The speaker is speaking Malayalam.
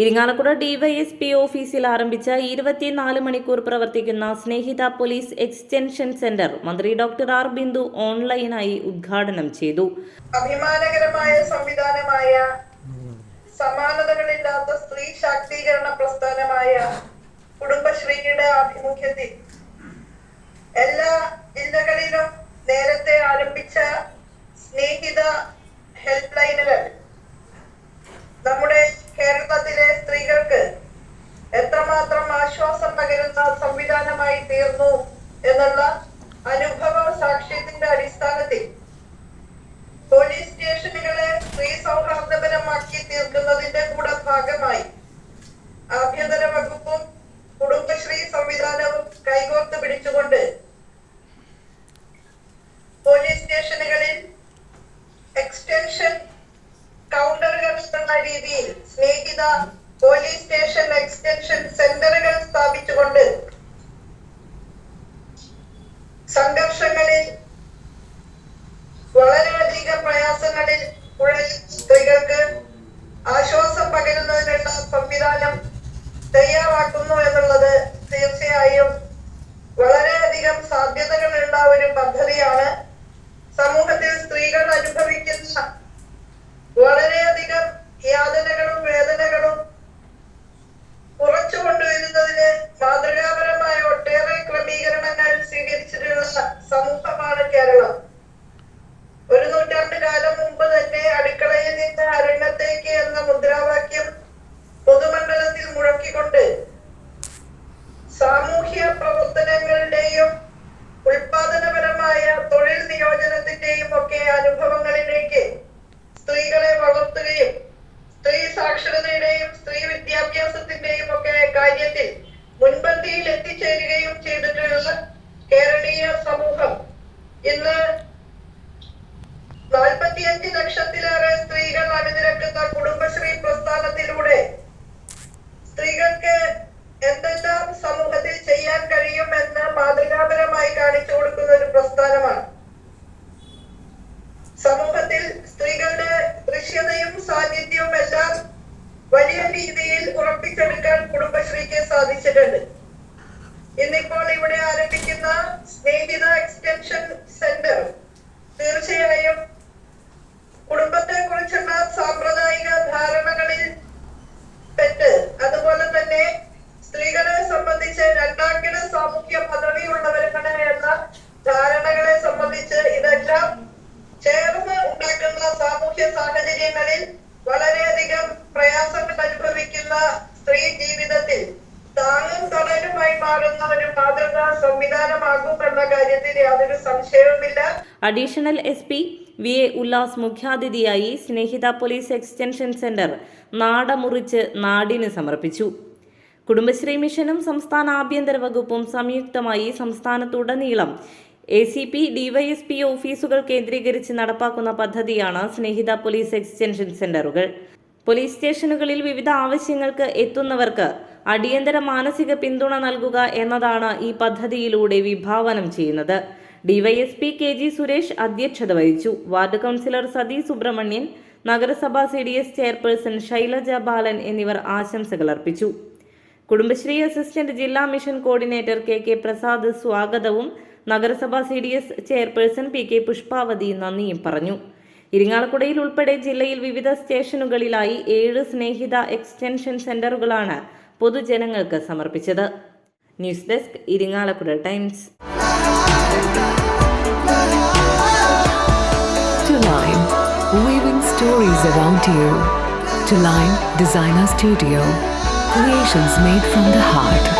ഇരിങ്ങാലക്കുട ഡിവൈഎസ്പി ഓഫീസിൽ ആരംഭിച്ച ഇരുപത്തിനാല് മണിക്കൂർ പ്രവർത്തിക്കുന്ന സ്നേഹിത പോലീസ് എക്സ്റ്റൻഷൻ സെന്റർ മന്ത്രി ഡോക്ടർ ആർ ബിന്ദു ഓൺലൈനായി ഉദ്ഘാടനം ചെയ്തു. അഭിമാനകരമായ സംവിധാനമായ സമാനതകളില്ലാത്ത സ്ത്രീ ശാക്തീകരണ പ്രസ്ഥാനമായ കുടുംബശ്രീയുടെ ആഭിമുഖ്യത്തിൽ എല്ലാ ജില്ലകളിലും നേരത്തെ ആരംഭിച്ച സ്നേഹിത ഹെൽപ്പ് ലൈനുകൾ നമ്മുടെ പകരുന്ന സംവിധാനമായി തീർന്നു എന്നുള്ള അനുഭവ സാക്ഷ്യത്തിന്റെ അടിസ്ഥാനത്തിൽ പോലീസ് സ്റ്റേഷനുകളെ സ്ത്രീ സൗഹാർദ്ദപരമാക്കി തീർക്കുന്നതിന്റെ കൂടെ ഭാഗമായി ആഭ്യന്തര വകുപ്പും കുടുംബശ്രീ സംവിധാനവും കൈകോർത്ത് പിടിച്ചുകൊണ്ട് പോലീസ് സ്റ്റേഷനുകളിൽ എക്സ്റ്റൻഷൻ കൗണ്ടറുകൾ എന്ന രീതിയിൽ സ്നേഹിത പോലീസ് സ്റ്റേഷൻ എക്സ്റ്റൻഷൻ സെന്ററുകൾ സ്ഥാപിച്ചുകൊണ്ട് സംഘർഷങ്ങളിൽ വളരെയധികം സാമൂഹ്യ പ്രവർത്തനങ്ങളുടെയും ഉൽപാദനപരമായ തൊഴിൽ നിയോജനത്തിന്റെയും ഒക്കെ അനുഭവങ്ങളിലേക്ക് സ്ത്രീകളെ വളർത്തുകയും സ്ത്രീ സാക്ഷരതയുടെയും സ്ത്രീ വിദ്യാഭ്യാസത്തിന്റെയും ഒക്കെ കാര്യത്തിൽ മുൻപന്തിയിൽ എത്തിച്ചേരുകയും ചെയ്തിട്ടുള്ള കേരളീയ സമൂഹം. ഇന്ന് നാൽപ്പത്തിയഞ്ച് ലക്ഷത്തിലേറെ സ്ത്രീകൾ അണിനിരക്കുന്ന കുടുംബശ്രീ പ്രസ്ഥാനത്തിലൂടെ സ്ത്രീകൾക്ക് എന്തെല്ലാം സാന്നിധ്യവും എല്ലാം വലിയ രീതിയിൽ ഉറപ്പിച്ചെടുക്കാൻ കുടുംബശ്രീക്ക് സാധിച്ചിട്ടുണ്ട്. ഇന്നിപ്പോൾ ഇവിടെ ആരംഭിക്കുന്ന സ്നേഹിത എക്സ്റ്റൻഷൻ സാഹചര്യങ്ങളിൽ വളരെയധികം പ്രയാസങ്ങൾ അനുഭവിക്കുന്ന സ്ത്രീ ജീവിതത്തിൽ താങ്ങും തണലുമായി മാറുന്ന ഒരു മാതൃകാ സംവിധാനമാകും എന്ന കാര്യത്തിൽ യാതൊരു സംശയവുമില്ല. Additional S P V A Ullas മുഖ്യാതിഥിയായി സ്നേഹിത പോലീസ് എക്സ്റ്റൻഷൻ സെന്റർ നാടമുറിച്ച് നാടിന് സമർപ്പിച്ചു. കുടുംബശ്രീ മിഷനും സംസ്ഥാന ആഭ്യന്തര വകുപ്പും സംയുക്തമായി സംസ്ഥാനത്തുടനീളം എ സി പി ഡിവൈഎസ്പി ഓഫീസുകൾ കേന്ദ്രീകരിച്ച് നടപ്പാക്കുന്ന പദ്ധതിയാണ് സ്നേഹിത പോലീസ് എക്സ്റ്റൻഷൻ സെന്ററുകൾ. പോലീസ് സ്റ്റേഷനുകളിൽ വിവിധ ആവശ്യങ്ങൾക്ക് എത്തുന്നവർക്ക് അടിയന്തര മാനസിക പിന്തുണ നൽകുക എന്നതാണ് ഈ പദ്ധതിയിലൂടെ വിഭാവനം ചെയ്യുന്നത്. ഡിവൈഎസ്പി കെ ജി സുരേഷ് അധ്യക്ഷത വഹിച്ചു. വാർഡ് കൗൺസിലർ സതി സുബ്രഹ്മണ്യൻ നഗരസഭാ C D S chairperson Shailaja Balan എന്നിവർ ആശംസകൾ അർപ്പിച്ചു. കുടുംബശ്രീ അസിസ്റ്റന്റ് ജില്ലാ mission coordinator K K Prasad സ്വാഗതവും നഗരസഭാ C D S chairperson P K Pushpavathi നന്ദിയും പറഞ്ഞു ഇരിങ്ങാലക്കുടയിൽ ഉൾപ്പെടെ ജില്ലയിൽ വിവിധ സ്റ്റേഷനുകളിലായി ഏഴ് സ്നേഹിത എക്സ്റ്റൻഷൻ സെന്ററുകളാണ് പൊതുജനങ്ങൾക്ക് സമർപ്പിച്ചത് news desk Irinjalakuda Times stories around you. Designer Studio, creations made from the heart.